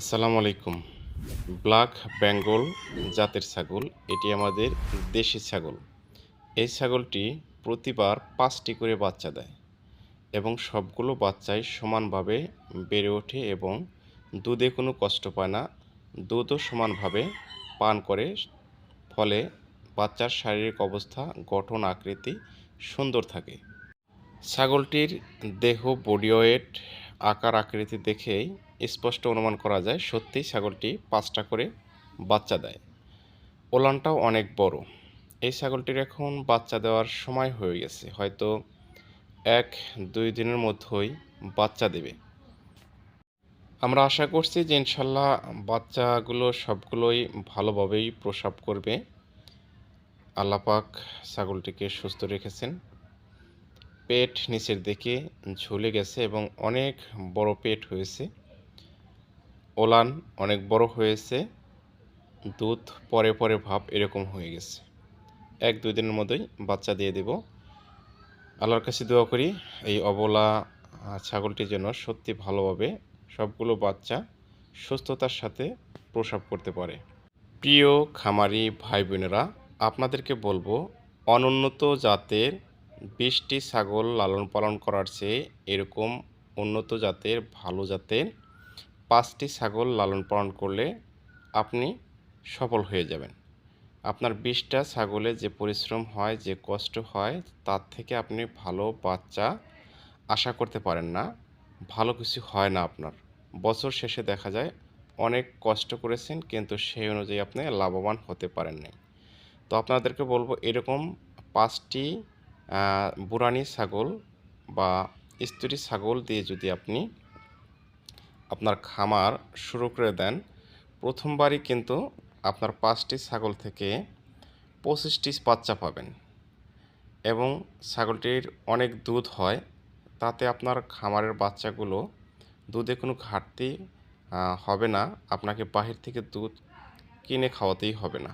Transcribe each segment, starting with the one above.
আসসালামু আলাইকুম। ব্ল্যাক বেঙ্গল জাতের ছাগল, এটি আমাদের দেশি ছাগল। এই ছাগলটি প্রতিবার পাঁচটি করে বাচ্চা দেয় এবং সবগুলো বাচ্চাই সমানভাবে বেড়ে ওঠে এবং দুধে কোনো কষ্ট পায় না। দুধও সমানভাবে পান করে, ফলে বাচ্চার শারীরিক অবস্থা, গঠন, আকৃতি সুন্দর থাকে। ছাগলটির দেহ বডি ওয়েট আকার আকৃতি দেখেই স্পষ্ট অনুমান করা যায়, সত্যিই ছাগলটি পাঁচটা করে বাচ্চা দেয়। ওলানটাও অনেক বড়। এই ছাগলটির এখন বাচ্চা দেওয়ার সময় হয়ে গেছে। হয়তো এক, দুই দিনের মধ্যেই বাচ্চা দেবে। আমরা আশা করছি যে ইনশাল্লাহ বাচ্চাগুলো সবগুলোই ভালোভাবেই প্রসাব করবে। আল্লাপাক ছাগলটিকে সুস্থ রেখেছেন। পেট নিচের দিকে ঝুলে গেছে এবং অনেক বড় পেট হয়েছে। ওলান অনেক বড় হয়েছে। দুধ পরে পরে ভাব এরকম হয়ে গেছে। এক দুই দিনের মধ্যেই বাচ্চা দিয়ে দেব। আল্লাহর কাছে দোয়া করি এই অবলা আহ, ছাগলটি যেন সত্যি ভালোভাবে সবগুলো বাচ্চা সুস্থতার সাথে প্রসাব করতে পারে। প্রিয় খামারি ভাই বোনেরা আপনাদেরকে বলব অনুন্নত জাতের বিশটি ছাগল লালন পালন করার চেয়ে এরকম উন্নত জাতের ভালো জাতের পাঁচটি ছাগল লালন পালন করলে আপনি সফল হয়ে যাবেন। আপনার বিশটা ছাগলে যে পরিশ্রম হয়, যে কষ্ট হয়, তার থেকে আপনি ভালো বাচ্চা আশা করতে পারেন না। ভালো কিছু হয় না আপনার। বছর শেষে দেখা যায় অনেক কষ্ট করেছেন, কিন্তু সেই অনুযায়ী আপনি লাভবান হতে পারেন নাই তো আপনাদেরকে বলব, এরকম পাঁচটি বুড়ানি ছাগল বা স্ত্রী ছাগল দিয়ে যদি আপনি আপনার খামার শুরু করে দেন, প্রথমবারই কিন্তু আপনার পাঁচটি ছাগল থেকে পঁচিশটি বাচ্চা পাবেন এবং ছাগলটির অনেক দুধ হয়, তাতে আপনার খামারের বাচ্চাগুলো দুধে কোনো ঘাটতি হবে না, আপনাকে বাহির থেকে দুধ কিনে খাওয়াতেই হবে না।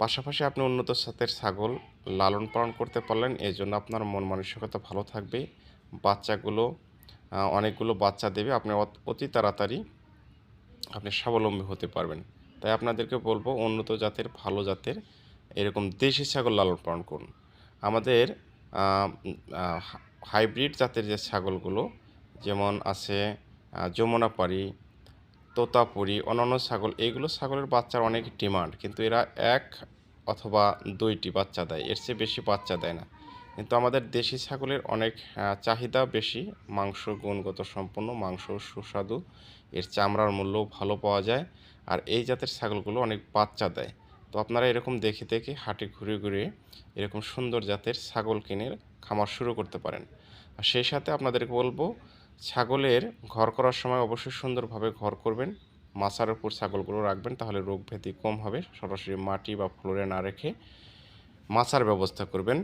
পাশাপাশি আপনি উন্নত জাতের ছাগল লালন পালন করতে পারলেন এই জন্য আপনার মন মানসিকতা ভালো থাকবে। বাচ্চাগুলো অনেকগুলো বাচ্চা দেবে, আপনি অতি তাড়াতাড়ি আপনি স্বাবলম্বী হতে পারবেন। তাই আপনাদেরকে বলব, উন্নত জাতের, ভালো জাতের এরকম দেশি ছাগল লালন পালন করুন। আমাদের হাইব্রিড জাতের যে ছাগলগুলো, যেমন আছে যমুনাপাড়ি তোতাপুরি, অন্যান্য ছাগল এইগুলো ছাগলের বাচ্চার অনেক ডিমান্ড, কিন্তু এরা এক অথবা দুইটি বাচ্চা দেয়। এর চেয়ে বেশি বাচ্চা দেয় না। কিন্তু আমাদের দেশি ছাগলের অনেক চাহিদা বেশি। মাংস গুণগত সম্পন্ন, মাংস সুস্বাদু, এর চামড়ার মূল্য ভালো পাওয়া যায়। আর এই জাতের ছাগলগুলো অনেক বাচ্চা দেয়। তো আপনারা এরকম দেখে দেখে হাটে ঘুরে ঘুরে এরকম সুন্দর জাতের ছাগল কিনে খামার শুরু করতে পারেন। আর সেই সাথে আপনাদেরকে বলব, ছাগলের ঘর করার সময় অবশ্যই সুন্দরভাবে ঘর করবেন। মাচার উপর ছাগলগুলো রাখবেন, তাহলে রোগ ভেদি কম হবে। সরাসরি মাটি বা ফ্লোরে না রেখে মাচার ব্যবস্থা করবেন।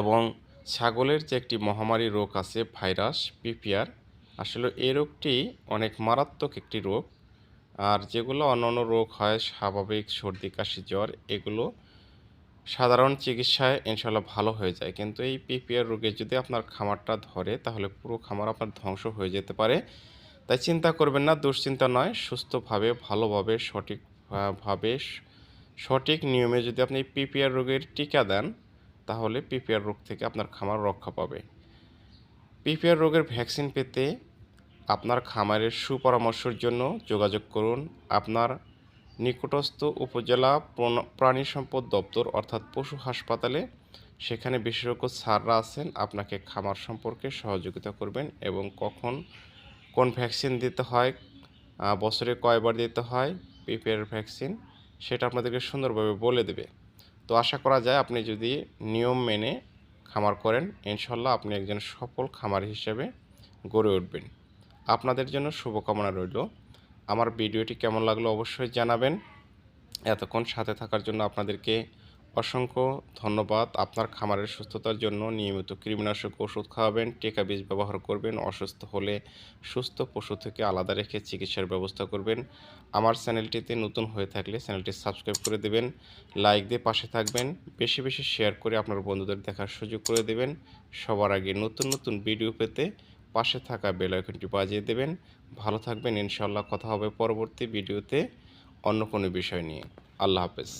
এবং ছাগলের যে একটি মহামারী রোগ আছে, ভাইরাস, পিপিআর, আসলে এই রোগটি অনেক মারাত্মক একটি রোগ। আর যেগুলো অন্যান্য রোগ হয়, স্বাভাবিক সর্দি, কাশি, জ্বর, এগুলো সাধারণ চিকিৎসায় ইনশাল্লাহ ভালো হয়ে যায়। কিন্তু এই পিপিআর রোগে যদি আপনার খামারটা ধরে, তাহলে পুরো খামার আপনার ধ্বংস হয়ে যেতে পারে। তাই চিন্তা করবেন না, দুশ্চিন্তা নয়, সুস্থভাবে, ভালোভাবে সঠিকভাবে সঠিক নিয়মে যদি আপনি পিপিআর রোগের টিকা দেন, তাহলে পিপিআর রোগ থেকে আপনার খামার রক্ষা পাবে। পিপিআর রোগের ভ্যাকসিন পেতে আপনার খামারের সুপরামর্শের জন্য যোগাযোগ করুন আপনার নিকটস্থ উপজেলা প্রণ- সম্পদ দপ্তর অর্থাৎ পশু হাসপাতালে। সেখানে বিশেষজ্ঞ স্যাররা আছেন, আপনাকে খামার সম্পর্কে সহযোগিতা করবেন এবং কখন কোন ভ্যাকসিন দিতে হয় বছরে কয়বার দিতে হয়, পিপিআর ভ্যাকসিন, সেটা আপনাদেরকে সুন্দরভাবে বলে দেবে। তো আশা করা যায় আপনি যদি নিয়ম মেনে খামার করেন, ইনশাল্লাহ আপনি একজন সফল খামার হিসেবে গড়ে উঠবেন। আপনাদের জন্য শুভকামনা রইল। আমার ভিডিওটি কেমন লাগল অবশ্যই জানাবেন। এতক্ষণ সাথে থাকার জন্য আপনাদেরকে অসংখ্য ধন্যবাদ। আপনার খামারের সুস্থতার জন্য নিয়মিত কৃমিনাশক ওষুধ খাওয়াবেন, টেকা বীজ ব্যবহার করবেন, অসুস্থ হলে সুস্থ পশু থেকে আলাদা রেখে চিকিৎসার ব্যবস্থা করবেন। আমার চ্যানেলটিতে নতুন হয়ে থাকলে চ্যানেলটি সাবস্ক্রাইব করে দেবেন, লাইক দিয়ে পাশে থাকবেন, বেশি বেশি শেয়ার করে আপনার বন্ধুদের দেখার সুযোগ করে দেবেন। সবার আগে নতুন নতুন ভিডিও পেতে পাশে থাকা বেল আইকনটি বাজিয়ে দেবেন। ভালো থাকবেন ইনশাল্লাহ কথা হবে পরবর্তী ভিডিওতে অন্য কোনো বিষয় নিয়ে। আল্লাহ হাফেজ।